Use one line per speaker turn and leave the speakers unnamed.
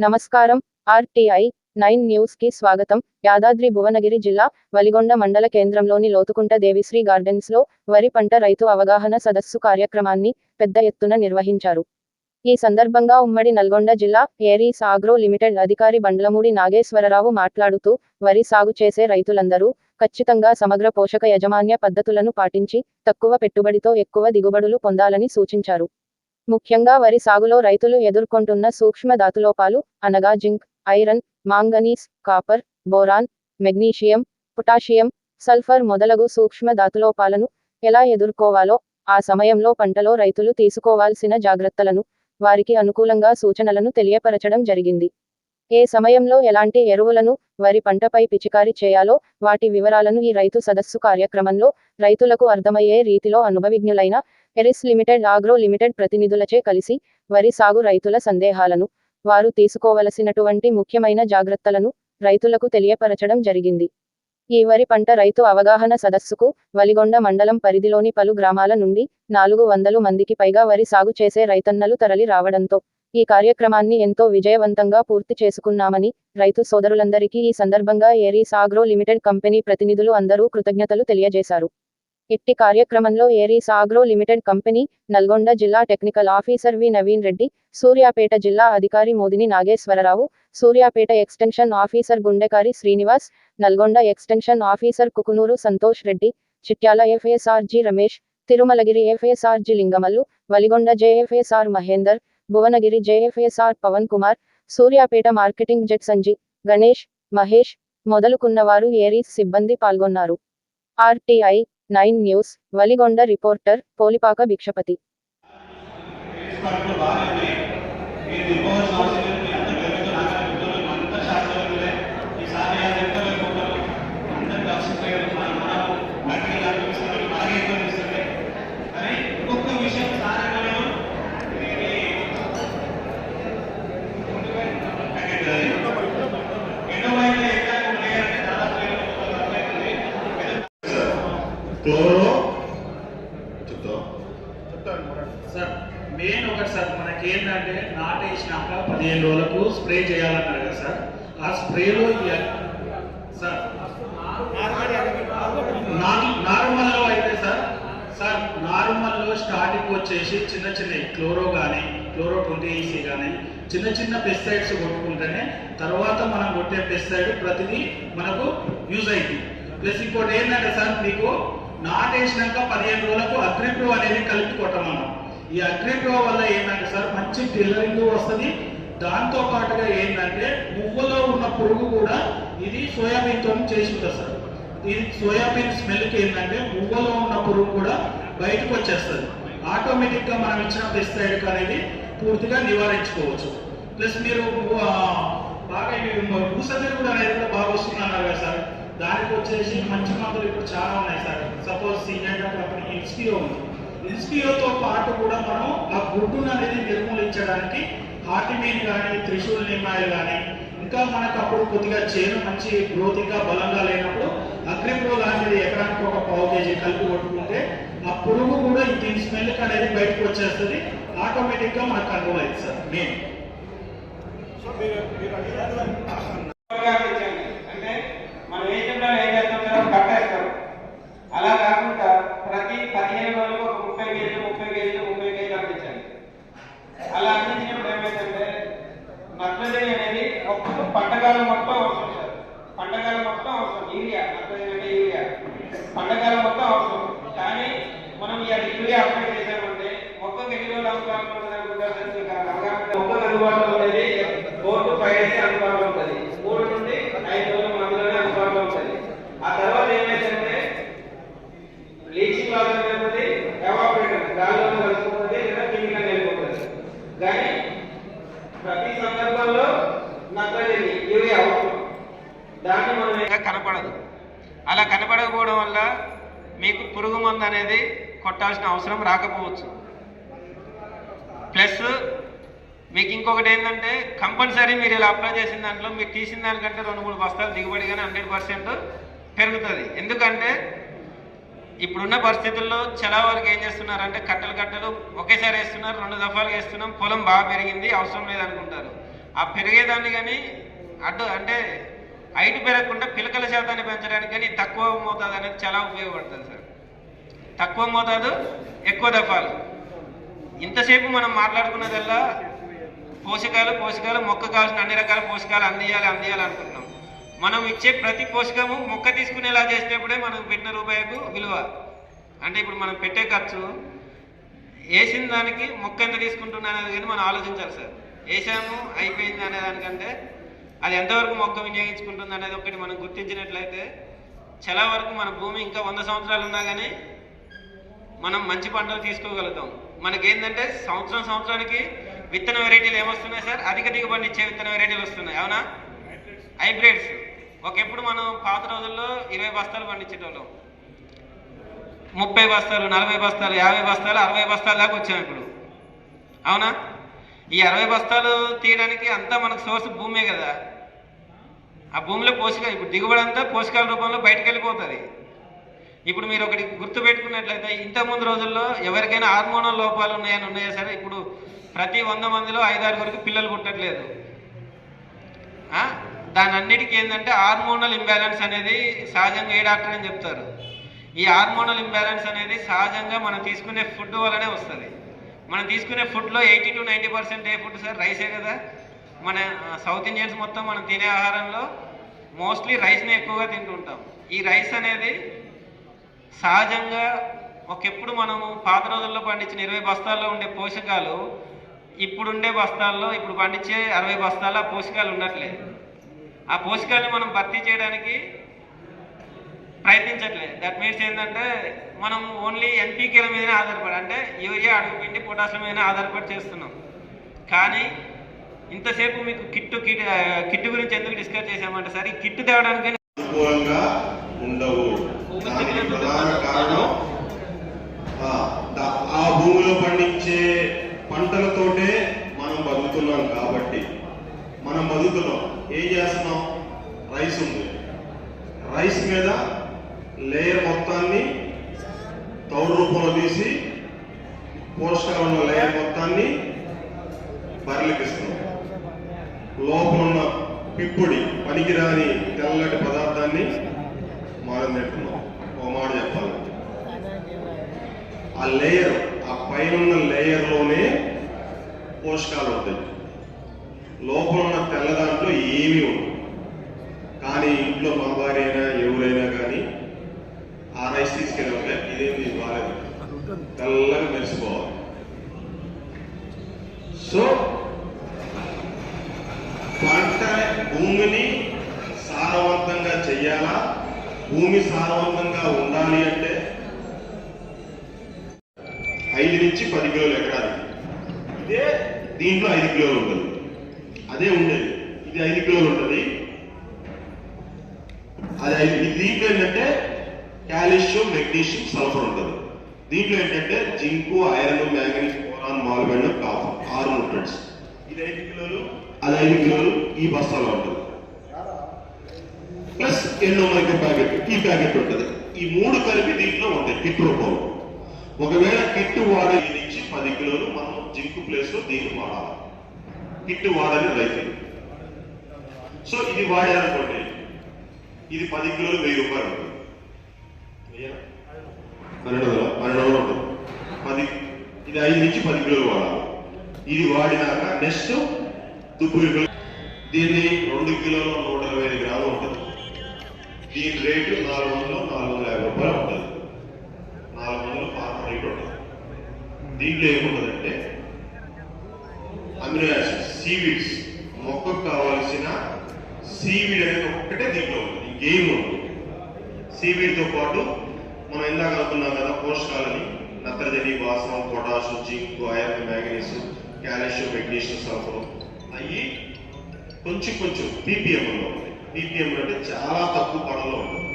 నమస్కారం. RTI nine న్యూస్కి స్వాగతం. యాదాద్రి భువనగిరి జిల్లా వలిగొండ మండల కేంద్రంలోని లోతుకుంట దేవిశ్రీ గార్డెన్స్లో వరి పంట రైతు అవగాహన సదస్సు కార్యక్రమాన్ని పెద్ద ఎత్తున నిర్వహించారు. ఈ సందర్భంగా ఉమ్మడి నల్గొండ జిల్లా ఏరీస్ ఆగ్రో లిమిటెడ్ అధికారి బండ్లమూడి నాగేశ్వరరావు మాట్లాడుతూ వరి సాగు చేసే రైతులందరూ ఖచ్చితంగా సమగ్ర పోషక యజమాన్య పద్ధతులను పాటించి తక్కువ పెట్టుబడితో ఎక్కువ దిగుబడులు పొందాలని సూచించారు. ముఖ్యంగా వరి సాగులో రైతులు ఎదుర్కొంటున్న సూక్ష్మ ధాతులోపాలు అనగా zinc iron manganese copper boron magnesium potassium sulphur మొదలగు సూక్ష్మ ధాతులోపాలను ఎలా ఎదుర్కోవాలో ఆ సమయంలో పంటలో రైతులు తీసుకోవాల్సిన జాగ్రత్తలను వారికి అనుకూలంగా సూచనలను తెలియపరచడం జరిగింది. ఏ సమయంలో ఎలాంటి ఎరువులను వరి పంటపై పిచికారీ చేయాలో వాటి వివరాలను ఈ రైతు సదస్సు కార్యక్రమంలో రైతులకు అర్థమయ్యే రీతిలో అనుభవిజ్ఞులైన ఎరిస్ లిమిటెడ్ ఆగ్రో లిమిటెడ్ ప్రతినిధులచే కలిసి వరి సాగు రైతుల సందేహాలను వారు తీసుకోవలసినటువంటి ముఖ్యమైన జాగ్రత్తలను రైతులకు తెలియపరచడం జరిగింది. ఈ వరి పంట రైతు అవగాహన సదస్సుకు వలిగొండ మండలం పరిధిలోని పలు గ్రామాల నుండి నాలుగు వందలు మందికి పైగా వరి సాగు చేసే రైతన్నలు తరలి రావడంతో ఈ కార్యక్రమాన్ని ఎంతో విజయవంతంగా పూర్తి చేసుకున్నామని రైతు సోదరులందరికీ ఈ సందర్భంగా ఏరీస్ ఆగ్రో లిమిటెడ్ కంపెనీ ప్రతినిధులు అందరూ కృతజ్ఞతలు తెలియజేశారు. ఇట్టి కార్యక్రమంలో Aries agro limited company Nalgonda జిల్లా technical officer V Naveen Reddy Suryapet జిల్లా అధికారి Modini Nageswararao Suryapet extension officer Gundekari Srinivas Nalgonda extension officer Kukunuru Santosh Reddy Chityal FSRG Ramesh Tirumalagiri FSRG Lingamallu Valigonda JFSR Mahender Bhuvanagiri JFSR Pavan Kumar Suryapet marketing jet సంజీ గణేష్ మహేష్ మొదలుకున్నవారు Aries సిబ్బంది పాల్గొన్నారు. RTI nine news Valigonda reporter Polipaka Bhikshapathi
పనులు బాగానే ఉన్నాయి మీరు ఇవ్వవలసిన అవసరం లేదు మీ అందరూ గర్వంతో నాగానే ఉంటారు అందరూ శాస్త్రవేత్తలే ఈసారి ఆ లెక్కలు ఉంటారు అందరూ కలిసిపోయారు మన మనం వాటికి అనిపిస్తుంది మనకి ఎక్కువ అనిపిస్తుంది కానీ ఇంకొక విషయం సాధారణంగా ఇది ఎన్నో వైపు ఎక్కడ ఉన్నాయంటే దాదాపు ఇరవై ముప్పై వరకు అవుతుంది.
క్లోరో చెప్తావా
సార్ మెయిన్ ఒకటి సార్ మనకి ఏంటంటే నాటేసినాక పదిహేను రోజులకు స్ప్రే చేయాలన్నారు కదా సార్. ఆ స్ప్రేలో సార్ నార్మల్లో అయితే సార్ సార్ నార్మల్లో స్టార్టింగ్ వచ్చేసి చిన్న చిన్న క్లోరో కానీ క్లోరో ట్వంటీ ఈసీ కానీ చిన్న చిన్న పెస్టిసైడ్స్ కొట్టుకుంటేనే తర్వాత మనం కొట్టే పెస్టిసైడ్ ప్రతిదీ మనకు యూజ్ అయింది ప్లస్ ఇంకోటి ఏంటంటే సార్ మీకు నాటేసినాక పదిహేను రోజులకు అగ్రిప్రో అనేది కలిపి కొట్టమన్నాం. ఈ అగ్రిప్రో వల్ల ఏంటంటే సార్ మంచి టెల్లరింగ్ వస్తుంది. దాంతో పాటుగా ఏంటంటే పువ్వులో ఉన్న పురుగు కూడా ఇది సోయాబీన్తో చేసి ఉంటుంది సార్. ఇది సోయాబీన్ స్మెల్కి ఏంటంటే పువ్వులో ఉన్న పురుగు కూడా బయటకు వచ్చేస్తుంది. ఆటోమేటిక్గా మనం ఇచ్చిన పెస్టిసైడ్ అనేది పూర్తిగా నివారించుకోవచ్చు. ప్లస్ మీరు బాగా భూసందరి కూడా అనేది కూడా బాగా వస్తున్నారు కదా సార్. దానికి వచ్చేసి మంచి మందులు ఇప్పుడు చాలా ఉన్నాయి sir. Suppose senior company Inspio ఉంది. ఇన్స్పియోతో పాటు కూడా మనం ఆ గుడ్డును అనేది నిర్మూలించడానికి హార్టిమీన్ కానీ త్రిశూల్ నిమ్మాయిల్ కానీ ఇంకా మనకు అప్పుడు కొద్దిగా చేను మంచి గ్రోత్ ఇంకా బలంగా లేనప్పుడు అగ్రిప్రో లాంటిది ఎకరానికి ఒక పావు కేజీ కలిపి కొట్టుకుంటే ఆ పురుగు కూడా ఈ దీని స్మెల్ అనేది బయటకు వచ్చేస్తుంది. ఆటోమేటిక్గా మనకు కంట్రోల్ అవుతుంది సార్ మెయిన్
మీరు అంటే మనం ఏ జిల్లాలో ఏం చేస్తుంటారో కట్టేస్తారు అలా కాకుండా ప్రతి పదిహేను రోజులకు ఒక ముప్పై కేజీలు ముప్పై కేజీలు ముప్పై కేజీలు అందించండి అలా అందించినప్పుడు ఏమైందంటే నత్రజని అనేది ఒక్క పంటకాలం మొత్తం అవసరం సార్ పంటకాలం మొత్తం అవసరం యూరియా నత్రజని అంటే యూరియా పంటకాలం మొత్తం అవసరం. కానీ మనం ఇవాళ యూరియా అప్లై చేశామంటే మొక్కకి ఎన్ని రోజులు అందుబాటులో ఉంటుంది అనుకుంటారు సార్ మొక్కకు అందుబాటులో ఉండేది. ఫోర్ టు ఫైవ్ డేస్ అందుబాటులో ఉంటుంది. మూడు నుండి ఐదు రోజులు మందులోనే అందుబాటులో ఉంటుంది. ఆ తర్వాత ఏమైందంటే బ్లీచింగ్ వాటర్ అనేది ఎవాపరేటర్ గాలిలో కలుసుకుంటుంది లేదా కిందికి వెళ్ళిపోతుంది. కానీ ప్రతి సందర్భంలో నత్రజని యూరియా అవసరం. దాన్ని మనం కనపడదు. అలా కనపడకపోవడం వల్ల మీకు పురుగు మందు అనేది కొట్టాల్సిన అవసరం రాకపోవచ్చు. ప్లస్ మీకు ఇంకొకటి ఏంటంటే కంపల్సరీ మీరు ఇలా అప్లై చేసిన దాంట్లో మీరు తీసిన దానికంటే రెండు మూడు బస్తాలు దిగుబడి కానీ హండ్రెడ్ పర్సెంట్ పెరుగుతుంది. ఎందుకంటే ఇప్పుడున్న పరిస్థితుల్లో చాలా వరకు ఏం చేస్తున్నారంటే కట్టలు కట్టలు ఒకేసారి వేస్తున్నారు రెండు దఫాలు వేస్తున్నాం పొలం బాగా పెరిగింది అవసరం లేదనుకుంటారు. ఆ పెరిగేదాన్ని కానీ అడ్డు అంటే హైట్ పెరగకుండా పిలకల శాతాన్ని పెంచడానికి కానీ తక్కువ మోతాదు అనేది చాలా ఉపయోగపడుతుంది సార్. తక్కువ మోతాదు ఎక్కువ దఫాలు. ఇంతసేపు మనం మాట్లాడుకున్నదల్లా పోషకాలు పోషకాలు మొక్క కావాల్సిన అన్ని రకాల పోషకాలు అందియాలి అందియాలి అనుకుంటున్నాం. మనం ఇచ్చే ప్రతి పోషకము మొక్క తీసుకునేలా చేసేటప్పుడే మనం పెట్టిన రూపాయకు విలువ. అంటే ఇప్పుడు మనం పెట్టే ఖర్చు వేసిన దానికి మొక్క ఎంత తీసుకుంటున్నా అనేది మనం ఆలోచించాలి సార్. వేసాము అయిపోయింది అనే దానికంటే అది ఎంతవరకు మొక్క వినియోగించుకుంటుంది అనేది ఒకటి మనం గుర్తించినట్లయితే చాలా వరకు మన భూమి ఇంకా వంద సంవత్సరాలు ఉన్నా కానీ మనం మంచి పంటలు తీసుకోగలుగుతాం. మనకేంటంటే సంవత్సరం సంవత్సరానికి విత్తన వెరైటీలు ఏమొస్తున్నాయి సార్? అధిక దిగుబడి ఇచ్చే విత్తన వెరైటీలు వస్తున్నాయి అవునా? హైబ్రిడ్స్. ఒకప్పుడు మనం పాత రోజుల్లో ఇరవై బస్తాలు పండించేటోళ్ళం. ముప్పై బస్తాలు నలభై బస్తాలు యాభై బస్తాలు అరవై బస్తాల దాకా వచ్చాం ఇప్పుడు. అవునా? ఈ అరవై బస్తాలు తీయడానికి అంతా మనకు సోర్స్ భూమే కదా. ఆ భూమిలో పోషకాలు ఇప్పుడు దిగుబడి అంతా పోషకాల రూపంలో బయటకు వెళ్ళిపోతుంది ఇప్పుడు మీరు ఒకటి గుర్తు పెట్టుకున్నట్లయితే ఇంతకుముందు రోజుల్లో ఎవరికైనా హార్మోనల్ లోపాలు ఉన్నాయని ఉన్నాయా సరే ఇప్పుడు ప్రతి వంద మందిలో ఐదారుగురికి పిల్లలు పుట్టట్లేదు. దాని అన్నిటికీ ఏంటంటే హార్మోనల్ ఇంబ్యాలెన్స్ అనేది సహజంగా ఏ డాక్టర్ అని చెప్తారు. ఈ హార్మోనల్ ఇంబ్యాలెన్స్ అనేది సహజంగా మనం తీసుకునే ఫుడ్ వల్లనే వస్తుంది. మనం తీసుకునే ఫుడ్లో ఎయిటీ టు నైంటీ పర్సెంట్ ఏ ఫుడ్ సార్? రైసే కదా. మన సౌత్ ఇండియన్స్ మొత్తం మనం తినే ఆహారంలో మోస్ట్లీ రైస్ని ఎక్కువగా తింటుంటాం. ఈ రైస్ అనేది సహజంగా ఒకప్పుడు మనము పాత రోజుల్లో పండించిన ఇరవై బస్తాల్లో ఉండే పోషకాలు ఇప్పుడుండే బస్తాల్లో ఇప్పుడు పండించే అరవై బస్తాల్లో ఆ పోషకాలు ఉండట్లేదు. ఆ పోషకాలను మనం భర్తీ చేయడానికి ప్రయత్నించట్లేదు. దట్ మీన్స్ ఏంటంటే మనం ఓన్లీ ఎన్పీకేల మీదనే ఆధారపడి అంటే యూరియా అడుగుపిండి పొటాషియం మీదనే ఆధారపడి చేస్తున్నాం. కానీ ఇంతసేపు మీకు కిట్టు కిట్ ఆ, కిట్టు గురించి ఎందుకు డిస్కస్ చేసామంటే సార్ ఈ కిట్టు తేవడానికి
అనుకూలంగా ఉండవు. ఆ, భూమిలో పండించే పంటలతోటే మనం బతుకుతున్నాం కాబట్టి. మనం బతుకుతున్నాం. ఏం చేస్తున్నాం? రైస్ ఉంది. రైస్ మీద లేయర్ మొత్తాన్ని తౌడు రూపంలో తీసి పోషకాలు ఉన్న లేయర్ మొత్తాన్ని బర్రెలకు ఇస్తున్నాం. పిప్పుడి పనికిరాని తెల్లటి పదార్థాన్ని మానం తింటున్నాం ఓ మాట చెప్పాలంటే ఆ లేయర్ ఆ పైన ఉన్న లేయర్లోనే పోషకాలు ఉంటాయి. లోపల ఉన్న తెల్ల దాంట్లో ఏమీ ఉండవు. కానీ ఇంట్లో మా భార్య అయినా ఎవరైనా కానీ ఆ రైస్ తీసుకెళ్ళాలి ఇదేమి బాగాలేదు. తెల్లగా మెరిసిపోవాలి సో పంట భూమిని సారవంతంగా చెయ్యాలా? భూమి సారవంతంగా ఉండాలి అంటే? ఐదు నుంచి పది కిలోలు ఎకరానికి ఇదే దీంట్లో ఐదు కిలోలు ఉంటుంది. అదే ఉండేది. ఇది ఐదు కిలోలు ఉంటుంది. అది ఐదు దీంట్లో ఏంటంటే కాల్షియం మెగ్నీషియం సల్ఫర్ ఉంటుంది. దీంట్లో ఏంటంటే జింకు ఐరన్ మ్యాంగనీస్ పోరాన్ మాల్బెండ్ కాఫర్ ఆరు న్యూట్రెంట్స్ ఇది ఐదు కిలోలు. అది ఐదు కిలోలు? ఈ బస్తాలో ఉంటుంది. ప్లస్ ఎన్నో మైక్రో ప్యాకెట్ ఈ ప్యాకెట్ ఉంటుంది. ఈ మూడు కలిపి దీంట్లో ఉంటాయి కిట్ రూపంలో ఒకవేళ కిట్ వాడే నుంచి పది కిలోలు మనం జింకు ప్లేస్లో దీన్ని వాడాలి. కిట్ వాడని రైతు సో ఇది వాడారనుకోండి ఇది పది కిలోలు వెయ్యి రూపాయలు ఉంటుంది. పన్నెండు వందల? పన్నెండు వందలు ఉంటుంది. పది ఇది ఐదు నుంచి పది కిలోలు వాడాలి. ఇది వాడినాక నెక్స్ట్ దీన్ని రెండు కిలోలు నూట ఇరవై ఐదు గ్రాములు ఉంటుంది. దీని రేటు నాలుగు వందలు నాలుగు వందల యాభై రూపాయలు ఉంటుంది. నాలుగు వందలు పాత రేట్ ఉంటుంది. దీంట్లో ఏముంటుందంటే అమినో యాసిడ్స్ సీవీడ్స్. మొక్కకు కావాల్సిన సీవీడ్ అనేది ఒక్కటే దీంట్లో ఉంటుంది ఇంకేం ఉంటుంది సీవీడ్తో పాటు మనం ఇందాక అనుకున్నాం కదా పోషకాలని నత్రజని భాస్వరం potash zinc iron manganese calcium magnesium sulphur. అవి కొంచెం కొంచెం బీపీఎంలో ఉంటాయి పీపీఎం అంటే చాలా తక్కువ పడలో ఉంటుంది.